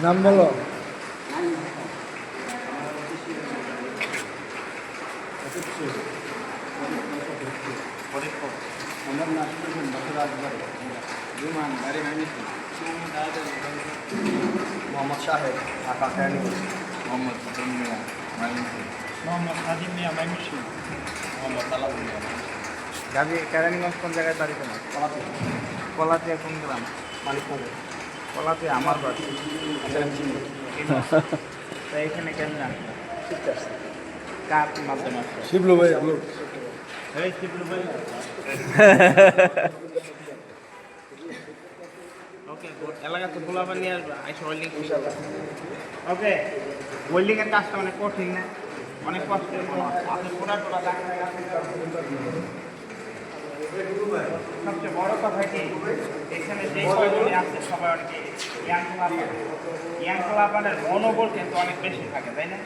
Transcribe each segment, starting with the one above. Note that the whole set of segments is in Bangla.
নাম বলো। মোহাম্মদ সাহেব ঢাকা কেরানীগঞ্জ। মোহাম্মদ হাসান মিয়া মাইনপুর মোহাম্মদ সাজিম মিয়া মাইমুসি। মোহাম্মদ আলাউল্লাহ গাজী কেরানীগঞ্জ কোন জায়গায় বাড়ি তোমার? কলাতে কলাতিয়া কোন গ্রাম? মালিকনগর কলাতিয়া আমার বাড়ি। আচ্ছা আমি চিনি তো এখানে কেমন আসলাম কার মাধ্যমে? শিবলু ভাই এই শিবলু ভাই। ওকে এলাকাতে গোলাপা নিয়ে আসবে। আইসা ওয়েল্ডিং ওকে ওয়েল্ডিং এর কাজটা অনেক কঠিন না। অনেক কষ্ট। আপনি পুরা টোলা সবচেয়ে বড় কথা কি? এখানে যে কয়জনই আছে সবাই অনেকে ইয়াং ক্লাবান ইয়াং ক্লাবানের মনোবল কিন্তু অনেক বেশি থাকে তাই না?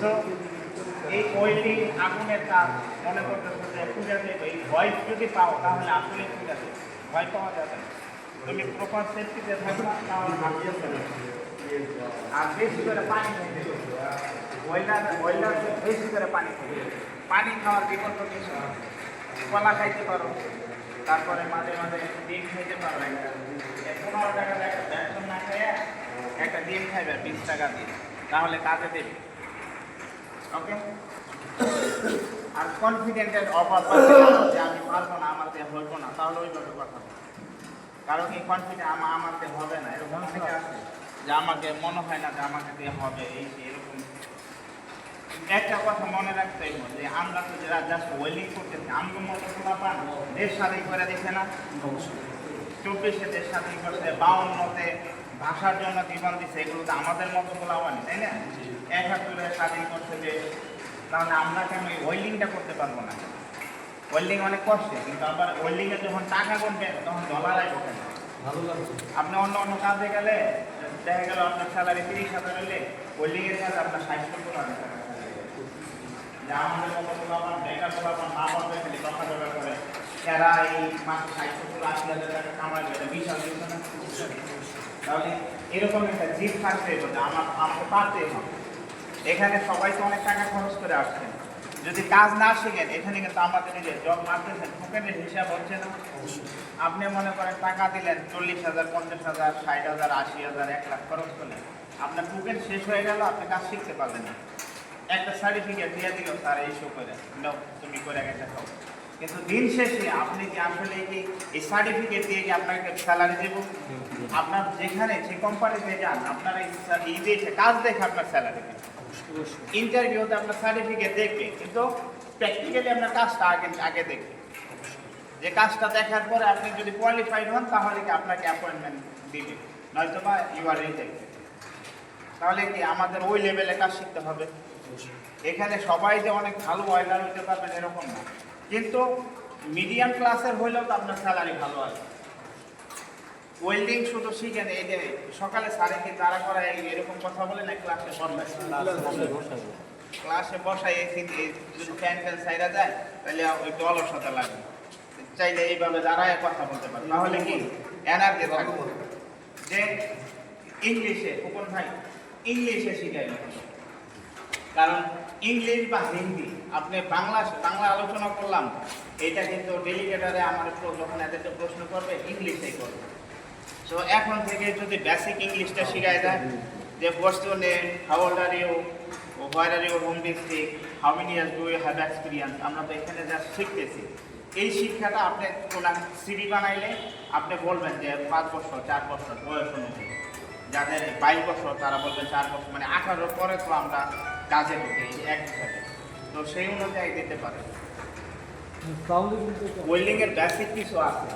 তো এই ওয়েল্ডিং আগুনের কাজ মনে করতেছে যে পূজা দেবে এই ভয় যদি পাও তাহলে আসলে পূজা দেবে। ভয় পাওয়া যাবে তুমি প্রপার সেফটিতে থাকবা তাহলে চলে আর বেশি করে পানি খাইতে ওয়েল্ডার ওয়েল্ডার বেশি করে পানি খাইতে পানি খাওয়ার বিকল্প কিছু না। কলা খাইতে পারো। তারপরে মাঝে মাঝে ডিম খাইতে পারো একটা। পনেরো টাকা না খাইয়া একটা ডিম খাইবে, বিশ টাকা দিয়ে। তাহলে কাজে দেবে। ওকে আর কনফিডেন্টের অভাব যে আমি পারব না, আমার দিয়ে হইব না, তাহলে ওইভাবে কথা কারণ কি কনফিডেন্ট আমার আমার দিয়ে হবে না। এরকম থেকে আছে যে আমাকে মনে হয় না যে আমাকে দিয়ে হবে, এই এরকম। একটা কথা মনে রাখতে হইব যে আমরা তো যারা জাস্ট ওয়েলিং করতেছি আমগো মতো খোলা পান দেশ স্বাধীন করে দিচ্ছে না? চব্বিশে দেশ স্বাধীন করছে বাউন্নতে ভাষার জন্য জীবন দিচ্ছে এগুলো তো আমাদের মতো গোলাবানি তাই না? একাত্তরে স্বাধীন করছে যে তাহলে আমরা কেন এই ওয়েল্ডিংটা করতে পারব না? ওয়েল্ডিং অনেক কষ্টে কিন্তু আবার ওয়েল্ডিংয়ে যখন টাকা গুনবে তখন ডলার আসবে কেন আপনি অন্য অন্য কাজে গেলে দেখা গেল আপনার স্যালারি তিরিশ হাজার হলে ওয়েল্ডিংয়ের কাজে আপনার ষাট সত্তর হাজার টাকা। কথা করে এই আশি হাজার টাকা তাহলে এরকম একটা থাকতে হবে আমাকে হবে। এখানে সবাই তো অনেক টাকা খরচ করে আসছেন যদি কাজ না শিখেন, এখানে কিন্তু আমাদের নিজের জব মারতেছেন টোকেনের হিসাব হচ্ছে না। আপনি মনে করেন টাকা দিলেন, চল্লিশ হাজার, পঞ্চাশ হাজার, ষাট হাজার, আশি হাজার, এক লাখ খরচ করলেন। আপনার টোকেন শেষ হয়ে গেল, আপনি কাজ শিখতে পারলেন না। একটা সার্টিফিকেট দিয়ে দিল, স্যার, এই শো করে নাও, তুমি করে গেছে কিন্তু দিন শেষে আপনি কি আসলে কি এই সার্টিফিকেট দিয়ে কি আপনাকে স্যালারি দেব? আপনার যেখানে, যে কোম্পানিতে যান, আপনার এই দিয়েছে কাজ দেখে আপনার স্যালারি দেবে ইন্টারভিউতে আপনার সার্টিফিকেট দেখবে, কিন্তু প্র্যাকটিক্যালি আপনার কাজটা আগে আগে দেখবে। যে কাজটা দেখার পরে আপনি যদি কোয়ালিফাইড হন, তাহলে কি আপনাকে অ্যাপয়েন্টমেন্ট দিবে? নয়তো বা ইউ আর রিজেক্টেড তাহলে কি আমাদের ওই লেভেলে কাজ শিখতে হবে? এখানে সবাই যে অনেক ভালো ওয়েলার হতে পারবেন এরকম না। কিন্তু মিডিয়াম ক্লাসের হইলেও তো আপনার স্যালারি ভালো আছে। ওয়েল্ডিং শুধু শিখেন, এই যে সকালে সাড়ে কি তারা করা এরকম কথা বলে না ক্লাসে বসায় ক্লাসে বসায় এই সিন- যদি ফ্যান ফ্যান সাইরা যায়, তাহলে একটু অলসতা লাগে চাইলে এইভাবে দাঁড়ায় কথা বলতে পারে। তাহলে কি? এনার্জি থাকবে। যে ইংলিশে কোন ভাই ইংলিশে শিখাই কারণ ইংলিশ বা হিন্দি, আপনি বাংলা বাংলা আলোচনা করলাম, এটা কিন্তু ডেলিগেটারে আমার যখন এদেরকে প্রশ্ন করবে, ইংলিশেই করবে। তো এখন থেকে যদি বেসিক ইংলিশটা শেখায় যায় যে your name how old are you where are your home district how many years do you have experience আমরা তো এখানে যা শিখতেছি। এই শিক্ষাটা আপনি কোন সিডি বানাইলে আপনি বলবেন যে পাঁচ বছর, চার বছর বয়স অনুযায়ী। যাদের বাইশ বছর, তারা বলবেন চার বছর মানে আঠারোর পরে তো আমরা কাজে ঢুকে এই এক তো সেই অনুযায়ী দিতে পারে। ওয়েল্ডিংয়ের বেসিক কিছু আছে।